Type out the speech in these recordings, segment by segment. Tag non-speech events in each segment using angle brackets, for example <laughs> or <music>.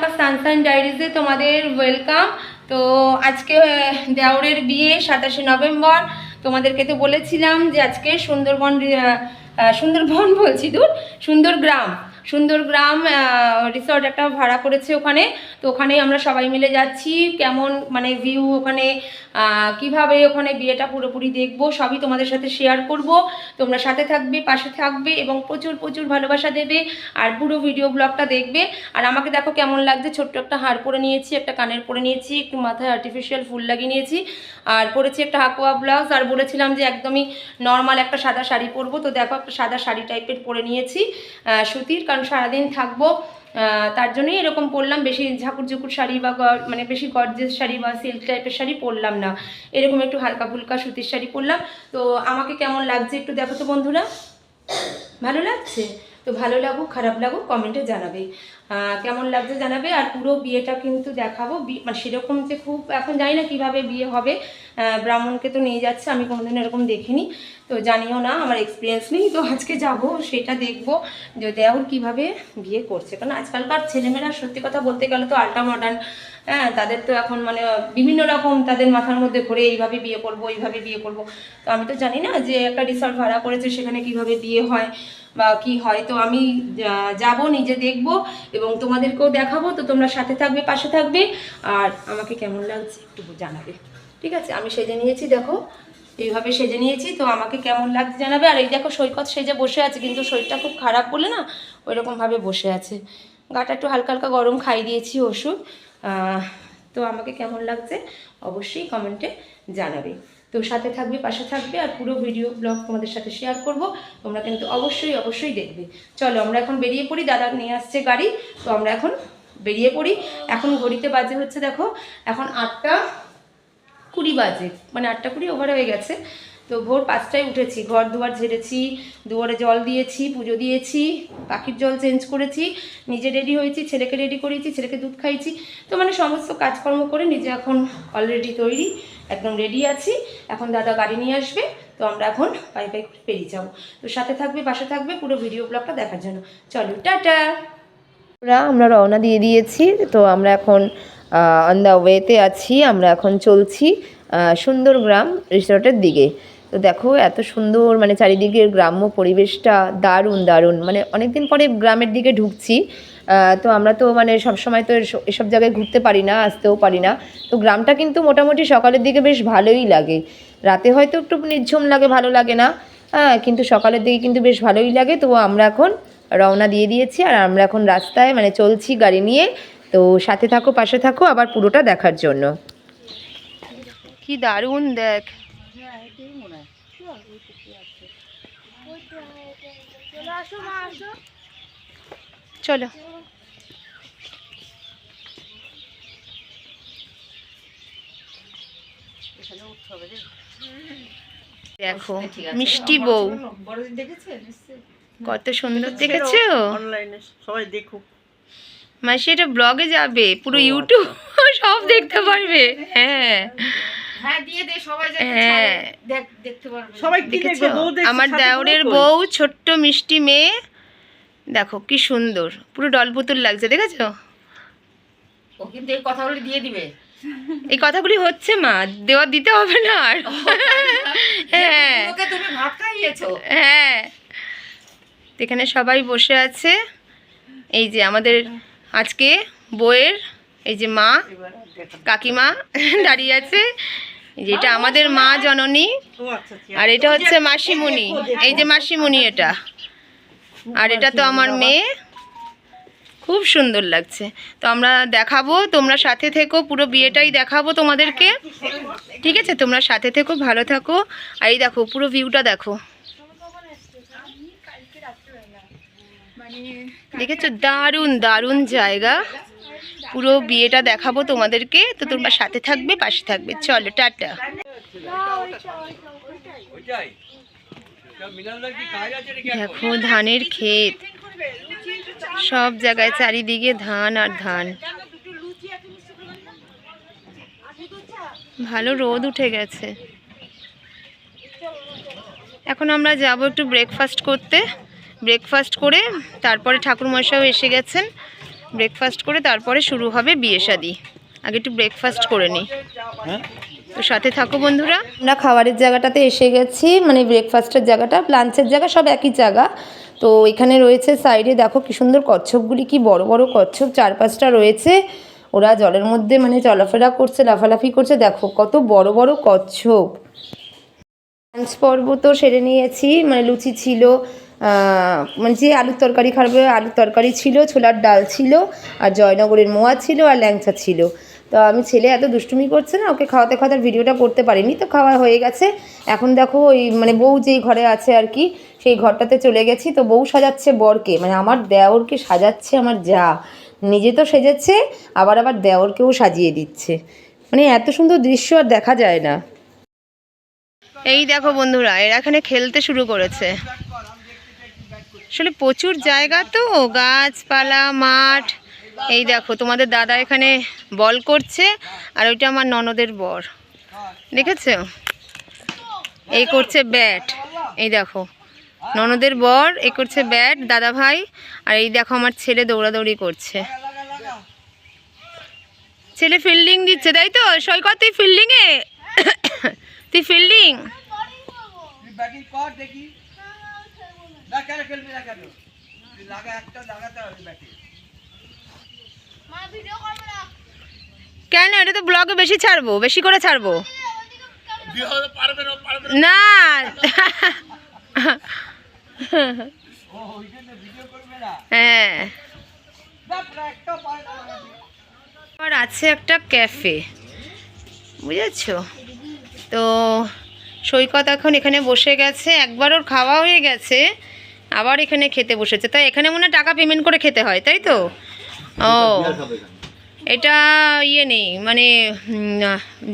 Priyanka sunshine ডায়েরিজে তোমাদের welcome. তো আজকে দেওরের বিয়ে সাতাশে নভেম্বর। তোমাদেরকে তো বলেছিলাম যে আজকে সুন্দরবন সুন্দরবন বলছি দূর সুন্দর গ্রাম সুন্দর গ্রাম রিসর্ট একটা ভাড়া করেছে ওখানে। তো ওখানে আমরা সবাই মিলে যাচ্ছি। কেমন মানে ভিউ ওখানে কীভাবে ওখানে বিয়েটা পুরোপুরি দেখব সবই তোমাদের সাথে শেয়ার করব। তোমরা সাথে থাকবে, পাশে থাকবে এবং প্রচুর প্রচুর ভালোবাসা দেবে। আর পুরো ভিডিও ব্লগটা দেখবে। আর আমাকে দেখো কেমন লাগছে। ছোট্ট একটা হার পরে নিয়েছি, একটা কানের পরে নিয়েছি, একটু মাথায় আর্টিফিশিয়াল ফুল লাগিয়ে নিয়েছি। আর পরেছি একটা হাকুয়া ব্লাউজ আর বলেছিলাম যে একদমই নর্মাল একটা সাদা শাড়ি পরবো। তো দেখো একটা সাদা শাড়ি টাইপের পরে নিয়েছি সুতির। কারণ সারাদিন থাকব তার জন্যই এরকম পরলাম। বেশি ঝাঁকুর ঝুকুর শাড়ি বা মানে বেশি গর্জেস শাড়ি বা সিল্ক টাইপের শাড়ি পরলাম না। এরকম একটু হালকা ফুলকা সুতির শাড়ি পরলাম। তো আমাকে কেমন লাগছে একটু দেখো তো বন্ধুরা। ভালো লাগছে? তো ভালো লাগুক, খারাপ লাগুক কমেন্টে জানাবে। কেমন লাগছে জানাবে? আর পুরো বিয়েটা কিন্তু দেখাবো। মানে সেরকম যে খুব, এখন জানি না কীভাবে বিয়ে হবে। ব্রাহ্মণকে তো নিয়ে যাচ্ছে, আমি কোনোদিন এরকম দেখিনি। তো জানিও না, আমার এক্সপিরিয়েন্স নেই, তো আজকে যাব, সেটা দেখব। যে দেওর কীভাবে বিয়ে করছে। কারণ আজকালকার ছেলেমেয়েরা সত্যি কথা বলতে গেলে তো আল্ট্রা মডার্ন হ্যাঁ তাদের তো এখন মানে বিভিন্ন রকম তাদের মাথার মধ্যে ঘুরে এইভাবে বিয়ে করব, এইভাবে বিয়ে করব। তো আমি তো জানি না যে একটা রিসর্ট ভাড়া করেছে, সেখানে কীভাবে বিয়ে হয়। বা কি হয়, তো আমি যাব, নিজে দেখব এবং তোমাদেরকেও দেখাবো, তো তোমরা সাথে থাকবে, পাশে থাকবে। আর আমাকে কেমন লাগছে একটু জানাবে। ঠিক আছে, আমি সেজে নিয়েছি, দেখো। এইভাবে সেজে নিয়েছি, তো আমাকে কেমন লাগছে জানাবে। আর এই দেখো, সৈকত সেজে বসে আছে, কিন্তু শরীরটা খুব খারাপ বলে না, ওইরকমভাবে বসে আছে। গাটা একটু হালকা হালকা গরম খাই দিয়েছি ওষুধ। তো আমাকে কেমন লাগছে, অবশ্যই কমেন্টে জানাবে। তো সাথে থাকবে, পাশে থাকবে আর পুরো ভিডিও ব্লগ তোমাদের সাথে শেয়ার করব। তোমরা কিন্তু অবশ্যই অবশ্যই দেখবে। চলো, আমরা এখন বেরিয়ে পড়ি। দাদা নিয়ে আসছে গাড়ি, তো আমরা এখন বেরিয়ে পড়ি। এখন ঘড়িতে বাজে হচ্ছে, দেখো, এখন আটটা কুড়ি বাজে। মানে আটটা কুড়ি ওভার হয়ে গেছে। তো ভোর পাঁচটায় উঠেছি ঘর দুয়ার ঝেড়েছি দুয়ারে জল দিয়েছি পুজো দিয়েছি পাখির জল চেঞ্জ করেছি নিজে রেডি হয়েছি ছেলেকে রেডি করিয়েছি ছেলেকে দুধ খাইছি তো মানে সমস্ত কাজকর্ম করে নিজে এখন অলরেডি তৈরি একদম রেডি আছি। এখন দাদা গাড়ি নিয়ে আসবে তো আমরা এখন পাই পাই করে পেরিয়ে যাব। তো সাথে থাকবে পাশে থাকবে পুরো ভিডিও ব্লগটা দেখার জন্য। চলো টাটা! আমরা রওনা দিয়ে দিয়েছি তো আমরা এখন অন দ্য ওয়েতে আছি আমরা এখন চলছি আহ, সুন্দর গ্রাম রিসর্টের দিকে। তো দেখো, এত সুন্দর মানে চারিদিকের গ্রাম্য পরিবেশটা দারুণ দারুণ। মানে অনেকদিন পরে গ্রামের দিকে ঢুকছি। তো আমরা তো মানে সবসময় তো এসব- জায়গায় ঘুরতে পারি না, আসতেও পারি না। তো গ্রামটা কিন্তু মোটামুটি সকালের দিকে বেশ ভালোই লাগে। রাতে হয়তো একটু নির্ঝুম লাগে, ভালো লাগে না। হ্যাঁ কিন্তু সকালের দিকে কিন্তু বেশ ভালোই লাগে। তো আমরা এখন রওনা দিয়ে দিয়েছি আর আমরা এখন রাস্তায় মানে চলছি গাড়ি নিয়ে। তো সাথে থাকো, পাশে থাকো, আবার পুরোটা দেখার জন্য। কি দারুণ, দেখ। চলো। দেখো মিষ্টি বউ। কত সুন্দর দেখেছ? অনলাইনে সবাই দেখুক। মাসি এটা ব্লগে যাবে পুরো ইউটিউব <laughs> সব দেখতে পারবে। হ্যাঁ। হ্যাঁ দিয়ে দে সবাই যাতে হ্যাঁ। ছাড়ে, দেখ দেখতে পারবে। সবাই কি দেখেছ? দেখবে বউ দেখছে আমার দেওরের বউ ছোট্ট মিষ্টি মেয়ে। দেখো কি সুন্দর। পুরো ডল ডলপুতুল লাগছে দেখেছ? ও কিন্তু এই কথাগুলো দিয়ে দিবে। এই কথাগুলি হচ্ছে মা। দেওয়া দিতে হবে না আর। <laughs> হ্যাঁ। তুমি ভাত খাইয়েছো। হ্যাঁ। এখানে সবাই বসে আছে। এই যে আমাদের আজকে বইয়ের এই যে মা কাকিমা <laughs> দাঁড়িয়ে আছে। এই যে এটা আমাদের মা জননী। ও আচ্ছা আচ্ছা। আর এটা হচ্ছে মাসিমণি। এই যে মাসিমণি এটা। আর এটা তো আমার মেয়ে। খুব সুন্দর লাগছে। তো আমরা দেখাবো তোমরা সাথে থেকো পুরো বিয়েটাই দেখাবো তোমাদেরকে। ঠিক আছে? তোমরা সাথে থেকো ভালো থাকো। আর এই দেখো পুরো ভিউটা দেখো। দেখেছ? দারুণ দারুণ জায়গা। পুরো বিয়েটা দেখাবো তোমাদেরকে। তো তোমরা সাথে থাকবে পাশে থাকবে। চলো টাটা। দেখো, ধানের ক্ষেত। সব জায়গায় চারিদিকে ধান আর ধান। ভালো রোদ উঠে গেছে। এখন আমরা যাব একটু ব্রেকফাস্ট করতে। ব্রেকফাস্ট করে তারপরে ঠাকুরমশাইও এসে গেছেন। ব্রেকফাস্ট করে তারপরে শুরু হবে বিয়ে শাদি। আগে একটু ব্রেকফাস্ট করে নিই তো সাথে থাকো বন্ধুরা। আমরা খাবারের জায়গাটাতে এসে গেছি মানে ব্রেকফাস্টের জায়গাটা লাঞ্চের জায়গা, সব একই জায়গা। তো এখানে রয়েছে সাইডে দেখো কি সুন্দর কচ্ছপগুলি, কি বড় বড় কচ্ছপ চার পাঁচটা রয়েছে। ওরা জলের মধ্যে মানে চলাফেরা করছে, লাফালাফি করছে, দেখো কত বড় বড় কচ্ছপ। লাঞ্চ পর্ব তো সেরে নিয়েছি মানে লুচি ছিল মানে যে আলুর তরকারি খাবে, আলুর তরকারি ছিল, ছোলার ডাল ছিল, আর জয়নগরের মোয়া ছিল, আর ল্যাংচা ছিল। তো আমি ছেলে এত দুষ্টুমি করছে না, ওকে খাওয়াতে খাওয়াতে ভিডিওটা করতে পারিনি, তো খাওয়া হয়ে গেছে। এখন দেখো ওই মানে বউ যেই ঘরে আছে আর কি, সেই ঘরটাতে চলে গেছি। তো বউ সাজাচ্ছে বরকে মানে আমার দেওরকে সাজাচ্ছে আমার যা, নিজে তো সেজেছে, আবার আবার দেওরকেও সাজিয়ে দিচ্ছে। মানে এত সুন্দর দৃশ্য আর দেখা যায় না। এই দেখো বন্ধুরা, এরা এখানে খেলতে শুরু করেছে। আসলে প্রচুর জায়গা তো, গাছপালা, মাঠ এই দেখো, তোমাদের দাদা এখানে বল করছে, আর ওইটা আমার ননদের বর। দেখেছ? এই করছে ব্যাট এই দেখো, ননদের বর, এই করছে ব্যাট দাদা ভাই, আর এই দেখো আমার ছেলে দৌড়াদৌড়ি করছে। ছেলে ফিল্ডিং দিচ্ছে, তাই তো? সৈকত, তুই ফিল্ডিংয়ে তুই ফিল্ডিং লাগা একটা লাগাতে হবে ব্যাটিং কেন? এটা তো ব্লগে বেশি ছাড়বো, বেশি করে ছাড়বো। না। হ্যাঁ। আছে একটা ক্যাফে বুঝেছ? তো সৈকত এখন এখানে বসে গেছে, একবার ওর খাওয়া হয়ে গেছে, আবার এখানে খেতে বসেছে। তাই এখানে মনে টাকা পেমেন্ট করে খেতে হয়, তাই তো? ও। এটা ইয়ে নেই মানে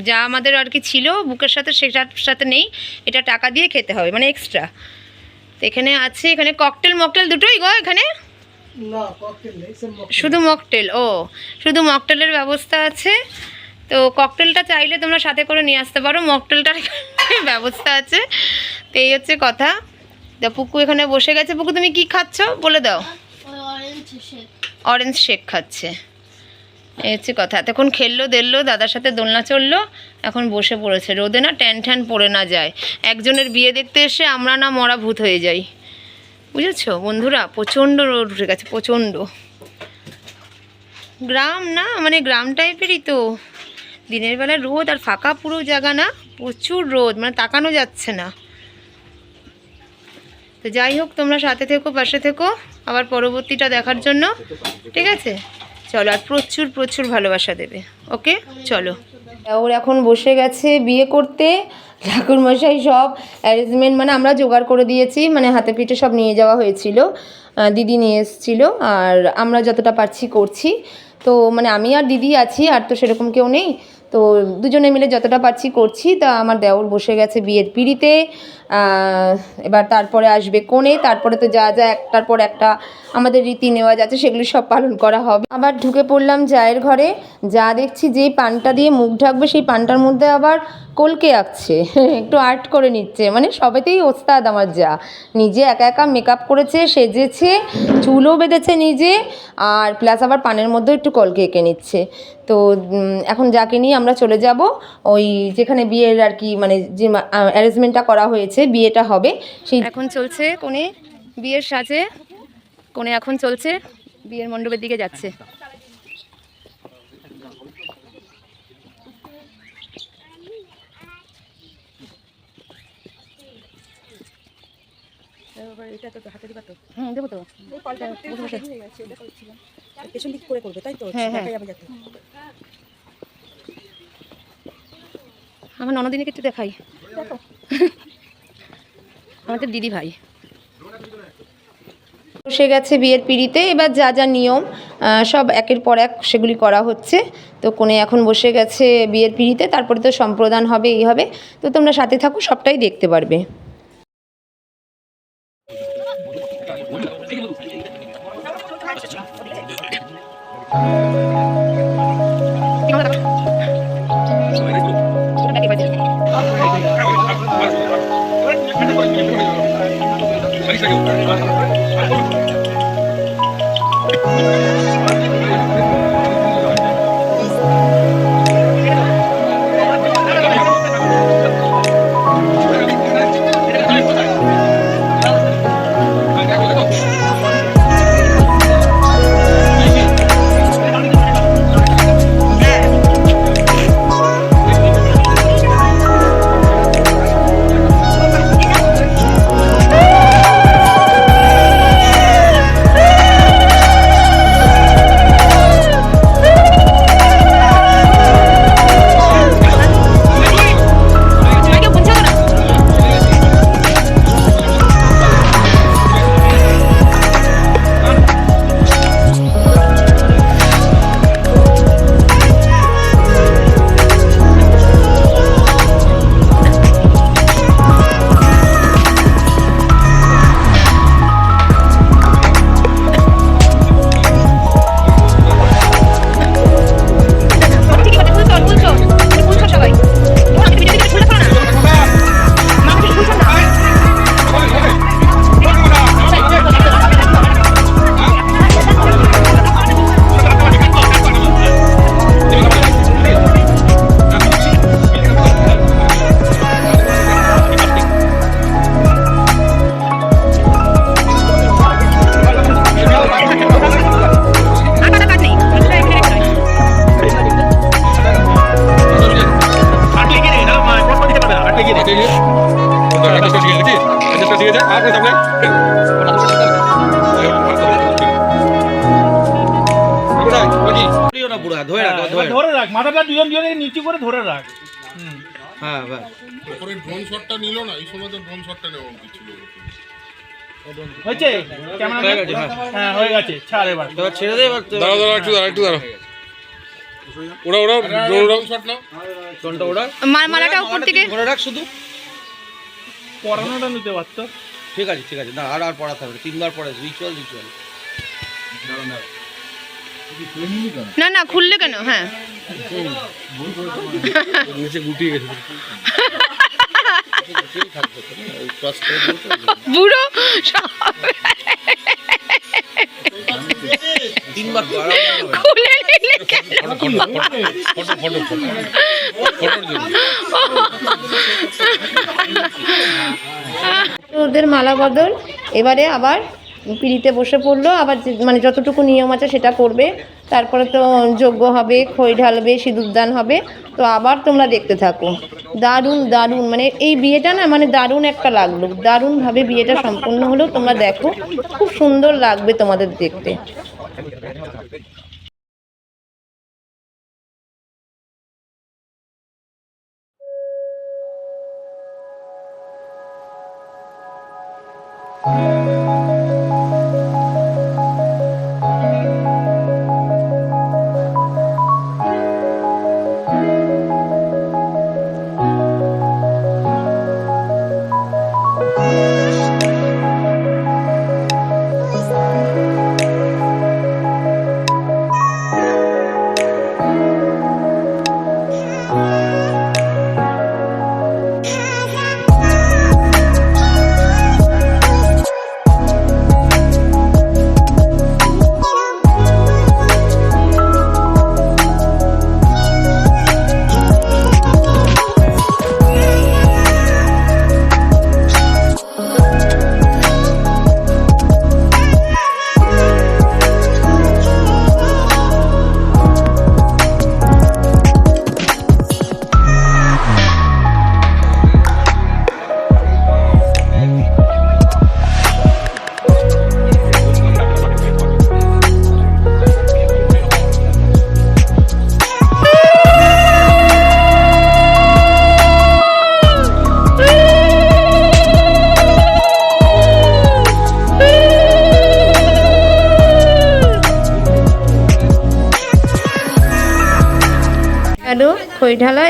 যা আমাদের আর কি ছিল বুকের সাথে সেটার সাথে নেই এটা টাকা দিয়ে খেতে হবে মানে এক্সট্রা তো এখানে আছে এখানে ককটেল মকটেল দুটোই গো এখানে? শুধু মকটেল ও। শুধু মকটেলের ব্যবস্থা আছে। তো ককটেলটা চাইলে তোমরা সাথে করে নিয়ে আসতে পারো মকটেলটার ব্যবস্থা আছে। তো এই হচ্ছে কথা। তা পুকু এখানে বসে গেছে। পুকু তুমি কি খাচ্ছ? বলে দাও। অরেঞ্জ শেক খাচ্ছে। এই হচ্ছে কথা। এতক্ষণ খেললো দেললো দাদার সাথে দোলনা চলল এখন বসে পড়েছে। রোদে না ট্যান ট্যান পড়ে না যায়। একজনের বিয়ে দেখতে এসে আমরা না মরা ভূত হয়ে যাই। বুঝেছ? বন্ধুরা, প্রচণ্ড রোদ উঠে গেছে, প্রচণ্ড। গ্রাম না মানে গ্রাম টাইপেরই তো। দিনের বেলা রোদ আর ফাঁকা পুরো জায়গা না, প্রচুর রোদ মানে তাকানো যাচ্ছে না। তো যাই হোক, তোমরা সাথে থেকো, পাশে থেকো। আবার পরবর্তীটা দেখার জন্য, ঠিক আছে? চলো, আর প্রচুর প্রচুর ভালোবাসা দেবে, ওকে? চলো। ওর এখন বসে গেছে বিয়ে করতে ঠাকুর মশাই সব অ্যারেঞ্জমেন্ট মানে আমরা জোগাড় করে দিয়েছি মানে হাতে পিঠে সব নিয়ে যাওয়া হয়েছিল দিদি নিয়ে এসেছিল, আর আমরা যতটা পারছি করছি। তো মানে আমি আর দিদি আছি, আর তো সেরকম কেউ নেই তো দুজনে মিলে যতটা পারছি করছি, তা আমার দেওর বসে গেছে বিয়ের পিড়িতে। এবার তারপরে আসবে কোণে, তারপরে তো যা যা একটার পর একটা আমাদের রীতি নেওয়া যাচ্ছে সেগুলি সব পালন করা হবে। আবার ঢুকে পড়লাম জায়ের ঘরে, যা দেখছি যেই পানটা দিয়ে মুখ ঢাকবে, সেই পানটার মধ্যে আবার কলকে আঁকছে। <laughs> একটু আর্ট করে নিচ্ছে মানে সবেতেই ওস্তাদ আমার যা। নিজে একা একা মেকআপ করেছে, সেজেছে, চুলও বেঁধেছে নিজে, আর প্লাস আবার পানের মধ্যেও একটু কলকে এঁকে নিচ্ছে। তো এখন যাকে নিয়ে আমরা চলে যাব। ওই যেখানে বিয়ের আর কি মানে যে অ্যারেঞ্জমেন্টটা করা হয়েছে বিয়েটা হবে সেই এখন চলছে কোনে বিয়ের সাজে কোণে এখন চলছে বিয়ের মণ্ডপের দিকে যাচ্ছে। হুম দেবো তো। পেছন দিক করে করবে তাই তো? হ্যাঁ, হ্যাঁ। আমার ননদিনীকে একটু দেখাই। আমাদের দিদি ভাই। বসে গেছে বিয়ের পিড়িতে, এবার যা যা নিয়ম সব একের পর এক সেগুলি করা হচ্ছে। তো কোনে এখন বসে গেছে বিয়ের পিড়িতে, তারপরে তো সম্প্রদান হবে, এই হবে। তো তোমরা সাথে থাকো, সবটাই দেখতে পারবে। Thank you. Thank you. হয়েছে? ক্যামেরা হয়ে গেছে, হ্যাঁ। হ্যাঁ হয়ে গেছে। ছাড় এবার। ছেড়ে দে এবার দাঁড়া দাঁড়া একটু দাঁড়া একটু দাঁড়া ওরা ওরা ড্রোন শট নাও কোনটা ওরা মালাটা উপর থেকে। ধরে রাখ শুধু। পড়ানোটা নিতে পারতো। ঠিক আছে ঠিক আছে। না আর আর পড়াতে হবে তিনবার পড়া রিচুয়াল রিচুয়াল না না খুললে কেন? হ্যাঁ। নিচে গুটিয়ে গেছে। বুড়ো তিনবার। খুলে নিলে ওদের মালা বদল। এবারে আবার পিড়িতে বসে পড়ল, আবার মানে যতটুকু নিয়ম আছে সেটা করবে। তারপরে তো যজ্ঞ হবে, খই ঢালবে সিঁদুরদান হবে। তো আবার তোমরা দেখতে থাকো। দারুণ দারুণ। মানে এই বিয়েটা না মানে দারুণ একটা লাগল। দারুণভাবে বিয়েটা সম্পূর্ণ হলো, তোমরা দেখো। খুব সুন্দর লাগবে তোমাদের দেখতে। হ্যালো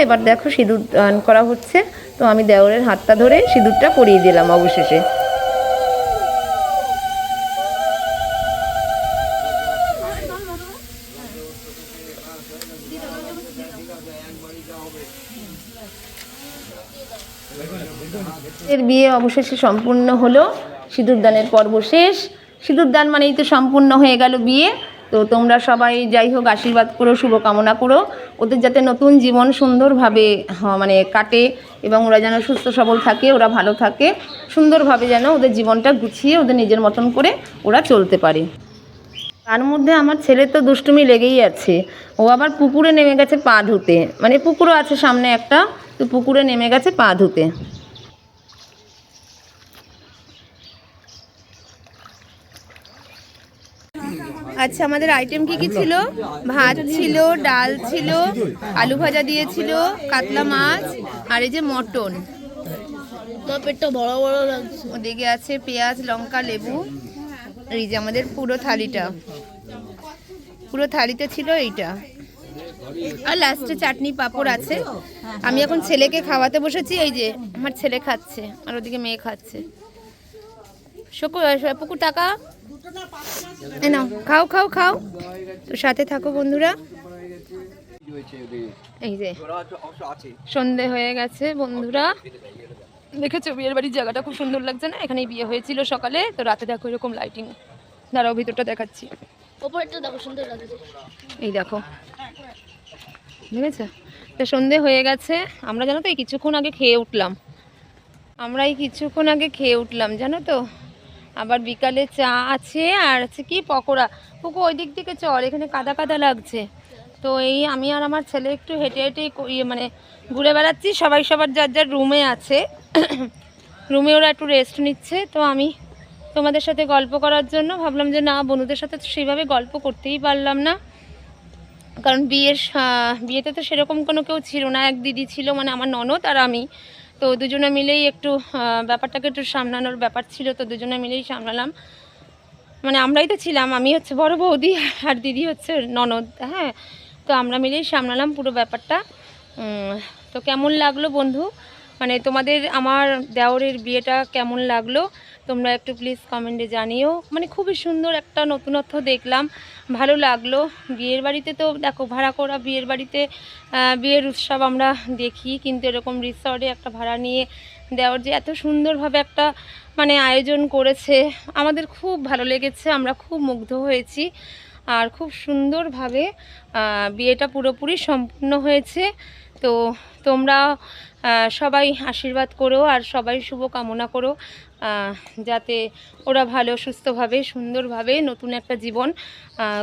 এবার দেখো সিঁদুর দান করা হচ্ছে। তো আমি দেওরের হাতটা ধরে সিঁদুরটা পরিয়ে দিলাম অবশেষে। এর বিয়ে অবশেষে সম্পূর্ণ হলো। সিঁদুরদানের পর্ব শেষ। সিঁদুরদান মানেই তো সম্পূর্ণ হয়ে গেল বিয়ে। তো তোমরা সবাই যাই হোক, আশীর্বাদ করো, শুভকামনা করো। ওদের যাতে নতুন জীবন সুন্দরভাবে মানে কাটে এবং ওরা যেন সুস্থ সবল থাকে, ওরা ভালো থাকে, সুন্দরভাবে যেন ওদের জীবনটা গুছিয়ে ওদের নিজের মতন করে ওরা চলতে পারে। তার মধ্যে আমার ছেলে তো দুষ্টুমি লেগেই আছে। ও আবার পুকুরে নেমে গেছে পা ধুতে। মানে পুকুরও আছে সামনে একটা, তো পুকুরে নেমে গেছে পা ধুতে। আচ্ছা আমাদের আইটেম কি কি ছিল? ভাত ছিল ডাল ছিল আলু ভাজা দিয়েছিল কাতলা মাছ আর এই যে মটন। পেটটা বড় বড় লাগছে। ওদিকে আছে পেঁয়াজ লঙ্কা লেবু। এই যে আমাদের পুরো থালিটা। পুরো থালিতে ছিল এইটা। আর লাস্টে চাটনি পাঁপড় আছে। আমি এখন ছেলেকে খাওয়াতে বসেছি এই যে আমার ছেলে খাচ্ছে আর ওদিকে মেয়ে খাচ্ছে। পুকুর টাকা। এই নাও খাও খাও খাও। তো সাথে থাকো বন্ধুরা। এই যে সন্ধে হয়ে গেছে বন্ধুরা। দেখেছ বিয়ের বাড়ির জায়গাটা খুব সুন্দর লাগছে না? এখানে বিয়ে হয়েছিল সকালে তো রাতে দেখো এরকম লাইটিং দাঁড়াও ভিতরটা দেখাচ্ছি। ওপরটা দেখো সুন্দর লাগছে। এই দেখো। দেখেছ? তো সন্ধে হয়ে গেছে। আমরা জানো তো এই কিছুক্ষণ আগে খেয়ে উঠলাম। আমরা এই কিছুক্ষণ আগে খেয়ে উঠলাম জানো তো? আবার বিকালে চা আছে, আর আছে কি পকোড়া। পুকু ওই দিক থেকে চল, এখানে কাদা কাদা লাগছে। তো এই আমি আর আমার ছেলে একটু হেঁটে হেঁটে ইয়ে মানে ঘুরে বেড়াচ্ছি, সবাই সবার যার যার রুমে আছে। <coughs> রুমে ওরা একটু রেস্ট নিচ্ছে, তো আমি তোমাদের সাথে গল্প করার জন্য ভাবলাম যে না, বন্ধুদের সাথে সেইভাবে গল্প করতেই পারলাম না। কারণ বিয়ের বিয়েতে তো সেরকম কোনো কেউ ছিল না, এক দিদি ছিল মানে আমার ননদ আর আমি। তো দুজনে মিলেই একটু ব্যাপারটাকে একটু সামলানোর ব্যাপার ছিল, তো দুজনে মিলেই সামলালাম। মানে আমরাই তো ছিলাম, আমি হচ্ছে বড় বৌদি <laughs> আর দিদি হচ্ছে ননদ হ্যাঁ? তো আমরা মিলেই সামলালাম পুরো ব্যাপারটা। তো কেমন লাগল বন্ধু? মানে তোমাদের আমার দেওরের বিয়েটা কেমন লাগল? তোমরা একটু প্লিজ কমেন্টে জানিও। মানে খুবই সুন্দর একটা নতুনত্ব দেখলাম। ভালো লাগল। বিয়ের বাড়িতে তো দেখো, ভাড়া করা বিয়ের বাড়িতে বিয়ের উৎসব আমরা দেখি, কিন্তু এরকম রিসর্টে একটা ভাড়া নিয়ে দেওয়ার যে এত সুন্দরভাবে একটা মানে আয়োজন করেছে, আমাদের খুব ভালো লেগেছে। আমরা খুব মুগ্ধ হয়েছি। আর খুব সুন্দরভাবে বিয়েটা পুরোপুরি সম্পূর্ণ হয়েছে। তো তোমরা সবাই আশীর্বাদ করো আর সবাই শুভ কামনা করো। যাতে ওরা ভালো, সুস্থভাবে, সুন্দরভাবে নতুন একটা জীবন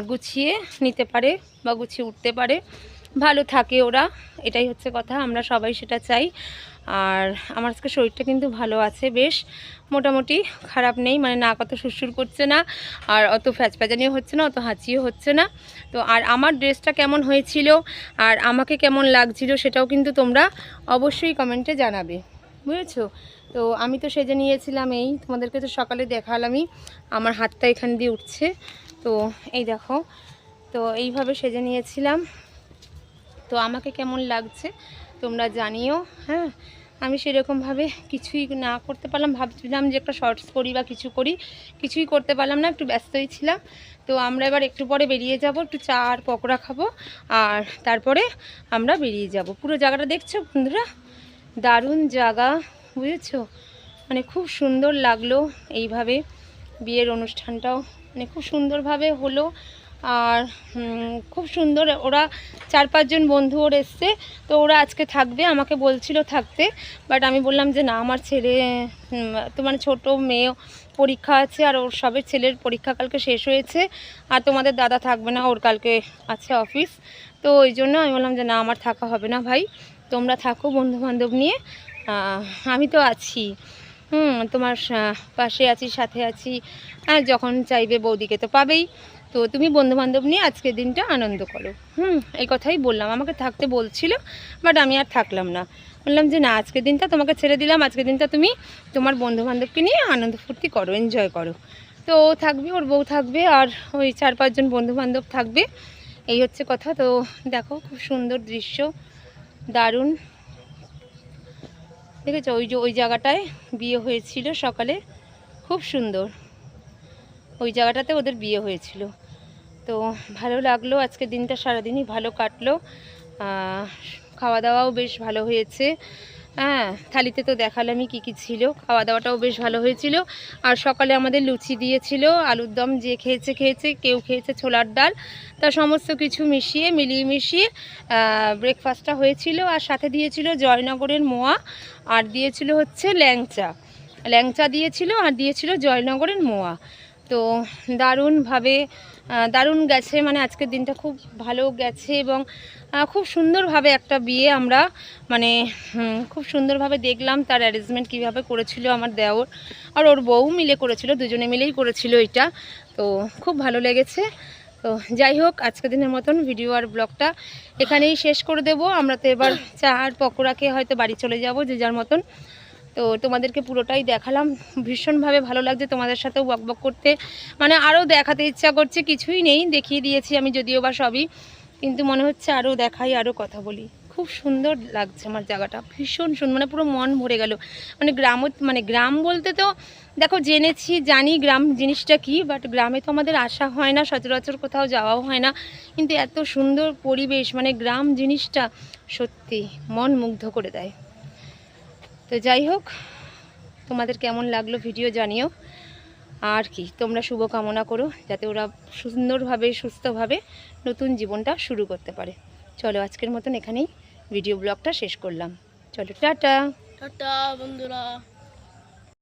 গুছিয়ে নিতে পারে বা গুছিয়ে উঠতে পারে। ভালো থাকে ওরা, এটাই হচ্ছে কথা, আমরা সবাই সেটা চাই। আর আমার আজকে শরীরটা কিন্তু ভালো আছে বেশ, মোটামুটি খারাপ নেই মানে না কত সুরসুর করছে না, আর অত ফ্যাচপ্যাচানিও হচ্ছে না, অত হাঁচিও হচ্ছে না। তো আর আমার ড্রেসটা কেমন হয়েছিল, আর আমাকে কেমন লাগছিল সেটাও কিন্তু তোমরা অবশ্যই কমেন্টে জানাবে। বুঝেছ? তো আমি তো সেজে নিয়েছিলাম এই, তোমাদেরকে তো সকালে দেখালামই। আমার হাতটা এখান দিয়ে উঠছে। তো এই দেখো, তো এইভাবে সেজে নিয়েছিলাম। তো আমাকে কেমন লাগছে তোমরা জানিও হ্যাঁ? আমি সেরকমভাবে কিছুই না করতে পারলাম। ভাবছিলাম যে একটা শর্টস করি বা কিছু করি। কিছুই করতে পারলাম না, একটু ব্যস্তই ছিলাম। তো আমরা এবার একটু পরে বেরিয়ে যাব, একটু চা আর পকোড়া খাব। আর তারপরে আমরা বেরিয়ে যাব। পুরো জায়গাটা দেখছ বন্ধুরা? দারুণ জায়গা বুঝেছ? মানে খুব সুন্দর লাগল এইভাবে বিয়ের অনুষ্ঠানটাও। মানে খুব সুন্দরভাবে হলো আর খুব সুন্দর ওরা চার পাঁচজন বন্ধু ওর এসছে, তো ওরা আজকে থাকবে, আমাকে বলছিল থাকতে বাট আমি বললাম যে না, আমার ছেলে তোমার ছোট মেয়ে পরীক্ষা আছে আর ওর সবে ছেলের পরীক্ষা কালকে শেষ হয়েছে, আর তোমাদের দাদা থাকবে না, ওর কালকে আছে অফিস, তো ওই জন্য আমি বললাম যে না, আমার থাকা হবে না ভাই। তোমরা থাকো বন্ধু বান্ধব নিয়ে আমি তো আছি। হুম, তোমার পাশে আছি, সাথে আছি। হ্যাঁ যখন চাইবে বৌদিকে তো পাবেই। তো তুমি বন্ধু বান্ধব নিয়ে আজকের দিনটা আনন্দ করো। হুম, এই কথাই বললাম। আমাকে থাকতে বলছিল বাট আমি আর থাকলাম না। বললাম যে না আজকের দিনটা তোমাকে ছেড়ে দিলাম। আজকের দিনটা তুমি তোমার বন্ধু বান্ধবকে নিয়ে আনন্দ ফুর্তি করো এনজয় করো। তো ও থাকবে, ওর বউ থাকবে, আর ওই চার পাঁচজন বন্ধু বান্ধব থাকবে। এই হচ্ছে কথা। তো দেখো, খুব সুন্দর দৃশ্য। দারুণ। দেখেছ, ওই যে, ওই জায়গাটায় বিয়ে হয়েছিল সকালে। খুব সুন্দর। ওই জায়গাটাতে ওদের বিয়ে হয়েছিল। তো ভালো লাগল, আজকে দিনটা সারাদিনই ভালো কাটলো। খাওয়া দাওয়াও বেশ ভালো হয়েছে। হ্যাঁ থালিতে তো দেখালামই কী কী ছিল। খাওয়া দাওয়াটাও বেশ ভালো হয়েছিল। আর সকালে আমাদের লুচি দিয়েছিল, আলুর দম যে খেয়েছে খেয়েছে, কেউ খেয়েছে ছোলার ডাল। তা সমস্ত কিছু মিশিয়ে, মিলিয়ে মিশিয়ে ব্রেকফাস্টটা হয়েছিল। আর সাথে দিয়েছিল জয়নগরের মোয়া, আর দিয়েছিল হচ্ছে ল্যাংচা। ল্যাংচা দিয়েছিল, আর দিয়েছিল জয়নগরের মোয়া। তো দারুণভাবে দারুণ গেছে। মানে আজকের দিনটা খুব ভালো গেছে এবং খুব সুন্দরভাবে একটা বিয়ে আমরা মানে খুব সুন্দরভাবে দেখলাম তার অ্যারেঞ্জমেন্ট কীভাবে করেছিল আমার দেওর। আর ওর বউ মিলে করেছিল, দুজনে মিলেই করেছিল এটা। তো খুব ভালো লেগেছে। তো যাই হোক, আজকের দিনের মতন ভিডিও আর ব্লগটা এখানেই শেষ করে দেব। আমরা তো এবার চা আর পকোড়া খেয়ে হয়তো বাড়ি চলে যাব যে যার মতন। তো তোমাদেরকে পুরোটাই দেখালাম। ভীষণভাবে ভালো লাগছে তোমাদের সাথেও বকবক করতে। মানে আরও দেখাতে ইচ্ছা করছে, কিছুই নেই, দেখিয়ে দিয়েছি আমি, যদিও বা সবই। কিন্তু মনে হচ্ছে আরও দেখাই আরও কথা বলি। খুব সুন্দর লাগছে আমার জায়গাটা, ভীষণ সুন্দর মানে পুরো মন ভরে গেল। মানে গ্রাম মানে গ্রাম বলতে তো, দেখো জেনেছি, জানি গ্রাম জিনিসটা কি বাট গ্রামে তো আমাদের আসা হয় না, সচরাচর কোথাও যাওয়াও হয় না। কিন্তু এত সুন্দর পরিবেশ মানে গ্রাম জিনিসটা সত্যি মন মুগ্ধ করে দেয়। তো যাই হোক, তোমাদের কেমন লাগল ভিডিও জানিও। আর কি, তোমরা শুভ কামনা করো যাতে ওরা সুন্দরভাবে, সুস্থভাবে নতুন জীবনটা শুরু করতে পারে। চলো আজকের মতন এখানেই ভিডিও ব্লগটা শেষ করলাম। চলো, টাটা। টাটা বন্ধুরা।